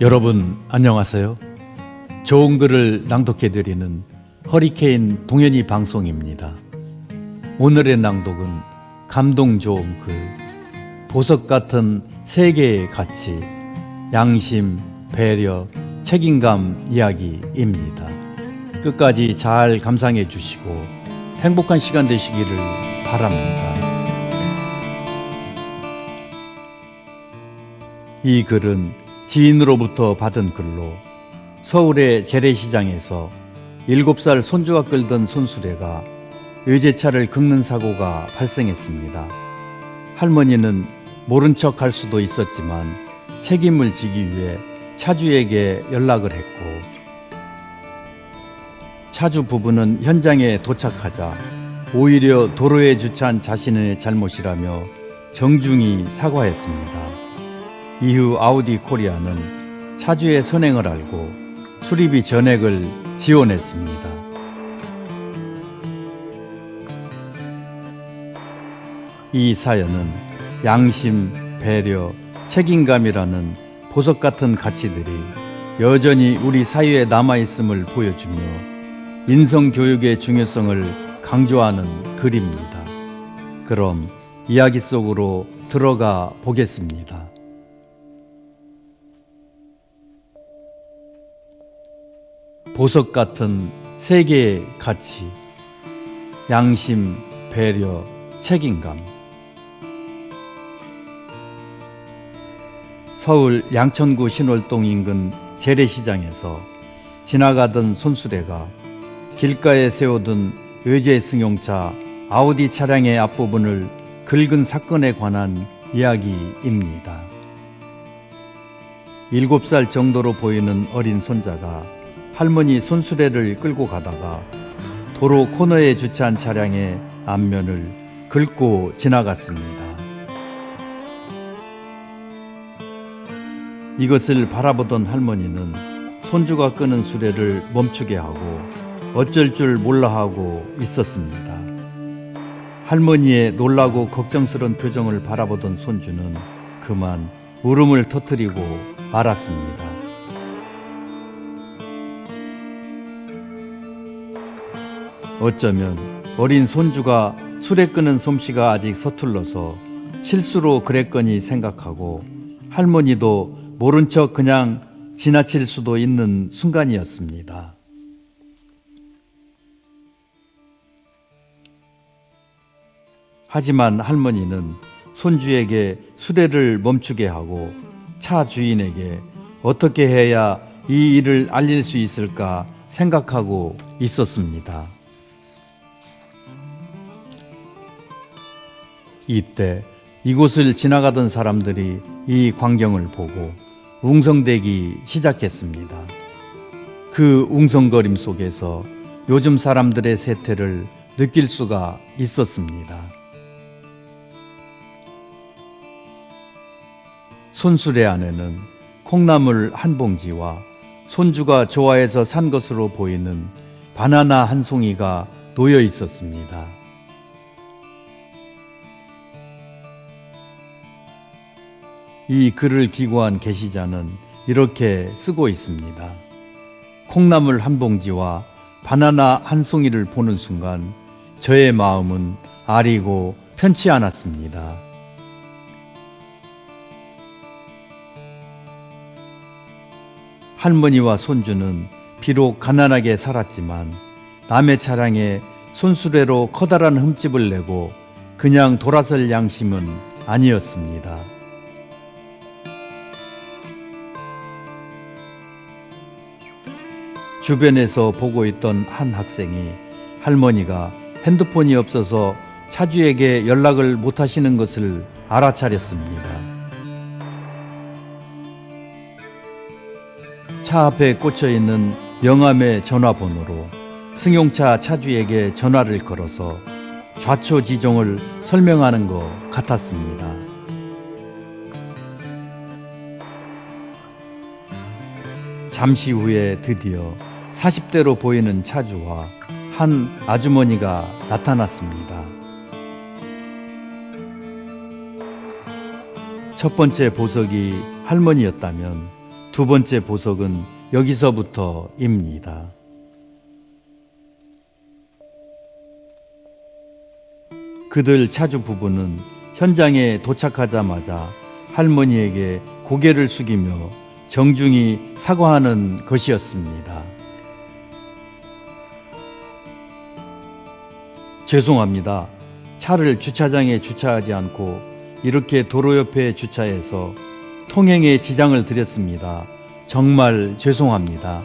여러분 안녕하세요. 좋은 글을 낭독해 드리는 허리케인 동현이 방송입니다. 오늘의 낭독은 감동 좋은 글 보석 같은 세계의 가치 양심, 배려, 책임감 이야기입니다. 끝까지 잘 감상해 주시고 행복한 시간 되시기를 바랍니다. 이 글은 지인으로부터 받은 글로 서울의 재래시장에서 7살 손주가 끌던 손수레가 외제차를 긁는 사고가 발생했습니다. 할머니는 모른 척 할 수도 있었지만 책임을 지기 위해 차주에게 연락을 했고 차주 부부는 현장에 도착하자 오히려 도로에 주차한 자신의 잘못이라며 정중히 사과했습니다. 이후 아우디 코리아는 차주의 선행을 알고 수리비 전액을 지원했습니다. 이 사연은 양심, 배려, 책임감이라는 보석 같은 가치들이 여전히 우리 사회에 남아있음을 보여주며 인성 교육의 중요성을 강조하는 글입니다. 그럼 이야기 속으로 들어가 보겠습니다. 보석 같은 세계의 가치, 양심, 배려, 책임감. 서울 양천구 신월동 인근 재래시장에서 지나가던 손수레가 길가에 세워둔 의제 승용차 아우디 차량의 앞부분을 긁은 사건에 관한 이야기입니다. 일곱 살 정도로 보이는 어린 손자가 할머니 손수레를 끌고 가다가 도로 코너에 주차한 차량의 앞면을 긁고 지나갔습니다. 이것을 바라보던 할머니는 손주가 끄는 수레를 멈추게 하고 어쩔 줄 몰라 하고 있었습니다. 할머니의 놀라고 걱정스런 표정을 바라보던 손주는 그만 울음을 터뜨리고 말았습니다. 어쩌면 어린 손주가 술에 끄는 솜씨가 아직 서툴러서 실수로 그랬거니 생각하고 할머니도 모른 척 그냥 지나칠 수도 있는 순간이었습니다. 하지만 할머니는 손주에게 수레를 멈추게 하고 차 주인에게 어떻게 해야 이 일을 알릴 수 있을까 생각하고 있었습니다. 이때 이곳을 지나가던 사람들이 이 광경을 보고 웅성대기 시작했습니다. 그 웅성거림 속에서 요즘 사람들의 세태를 느낄 수가 있었습니다. 손수레 안에는 콩나물 한 봉지와 손주가 좋아해서 산 것으로 보이는 바나나 한 송이가 놓여 있었습니다. 이 글을 기고한 게시자는 이렇게 쓰고 있습니다. 콩나물 한 봉지와 바나나 한 송이를 보는 순간 저의 마음은 아리고 편치 않았습니다. 할머니와 손주는 비록 가난하게 살았지만 남의 차량에 손수레로 커다란 흠집을 내고 그냥 돌아설 양심은 아니었습니다. 주변에서 보고 있던 한 학생이 할머니가 핸드폰이 없어서 차주에게 연락을 못 하시는 것을 알아차렸습니다. 차 앞에 꽂혀 있는 영암의 전화번호로 승용차 차주에게 전화를 걸어서 좌초지종을 설명하는 것 같았습니다. 잠시 후에 드디어 40대로 보이는 차주와 한 아주머니가 나타났습니다. 첫 번째 보석이 할머니였다면 두두 번째 보석은 여기서부터입니다. 그들 차주 부부는 현장에 도착하자마자 할머니에게 고개를 숙이며 정중히 사과하는 것이었습니다. 죄송합니다. 차를 주차장에 주차하지 않고 이렇게 도로 옆에 주차해서 통행에 지장을 드렸습니다. 정말 죄송합니다.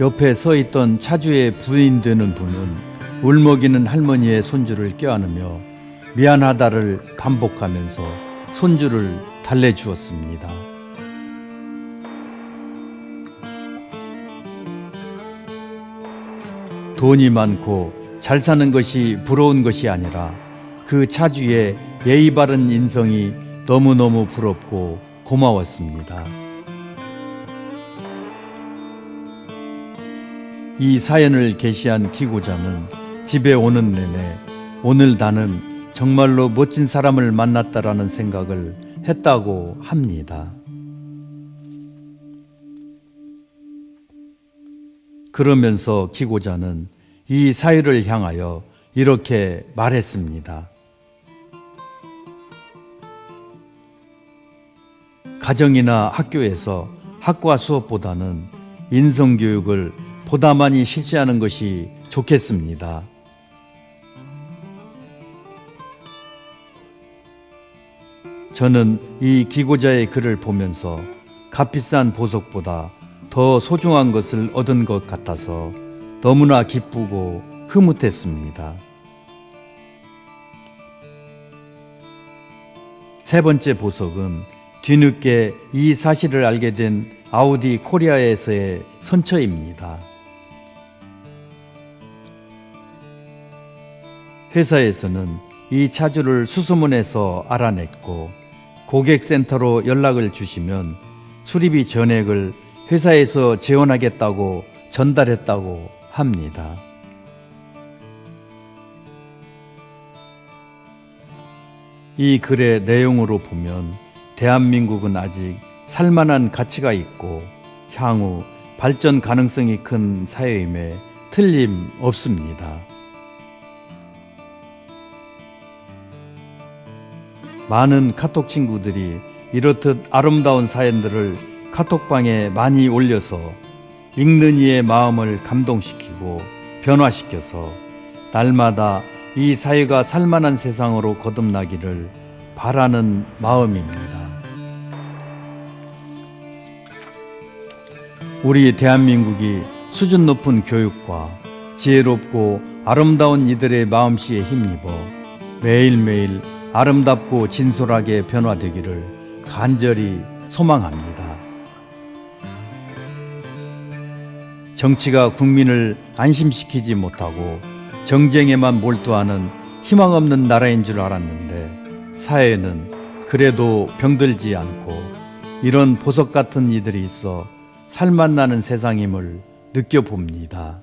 옆에 서 있던 차주의 부인 되는 분은 울먹이는 할머니의 손주를 껴안으며 미안하다를 반복하면서 손주를 달래주었습니다. 돈이 많고 잘 사는 것이 부러운 것이 아니라 그 차주의 예의 바른 인성이 너무너무 부럽고 고마웠습니다. 이 사연을 게시한 기고자는 집에 오는 내내 오늘 나는 정말로 멋진 사람을 만났다라는 생각을 했다고 합니다. 그러면서 기고자는 이 사유를 향하여 이렇게 말했습니다. 가정이나 학교에서 학과 수업보다는 인성교육을 보다 많이 실시하는 것이 좋겠습니다. 저는 이 기고자의 글을 보면서 값비싼 보석보다 더 소중한 것을 얻은 것 같아서 너무나 기쁘고 흐뭇했습니다. 세 번째 보석은 뒤늦게 이 사실을 알게 된 아우디 코리아에서의 선처입니다. 회사에서는 이 차주를 수소문에서 알아냈고 고객센터로 연락을 주시면 수리비 전액을 회사에서 지원하겠다고 전달했다고 합니다. 이 글의 내용으로 보면 대한민국은 아직 살만한 가치가 있고 향후 발전 가능성이 큰 사회임에 틀림없습니다. 많은 카톡 친구들이 이렇듯 아름다운 사연들을 카톡방에 많이 올려서 읽는 이의 마음을 감동시키고 변화시켜서 날마다 이 사회가 살만한 세상으로 거듭나기를 바라는 마음입니다. 우리 대한민국이 수준 높은 교육과 지혜롭고 아름다운 이들의 마음씨에 힘입어 매일매일 아름답고 진솔하게 변화되기를 간절히 소망합니다. 정치가 국민을 안심시키지 못하고 정쟁에만 몰두하는 희망 없는 나라인 줄 알았는데 사회는 그래도 병들지 않고 이런 보석 같은 이들이 있어 살맛 나는 세상임을 느껴봅니다.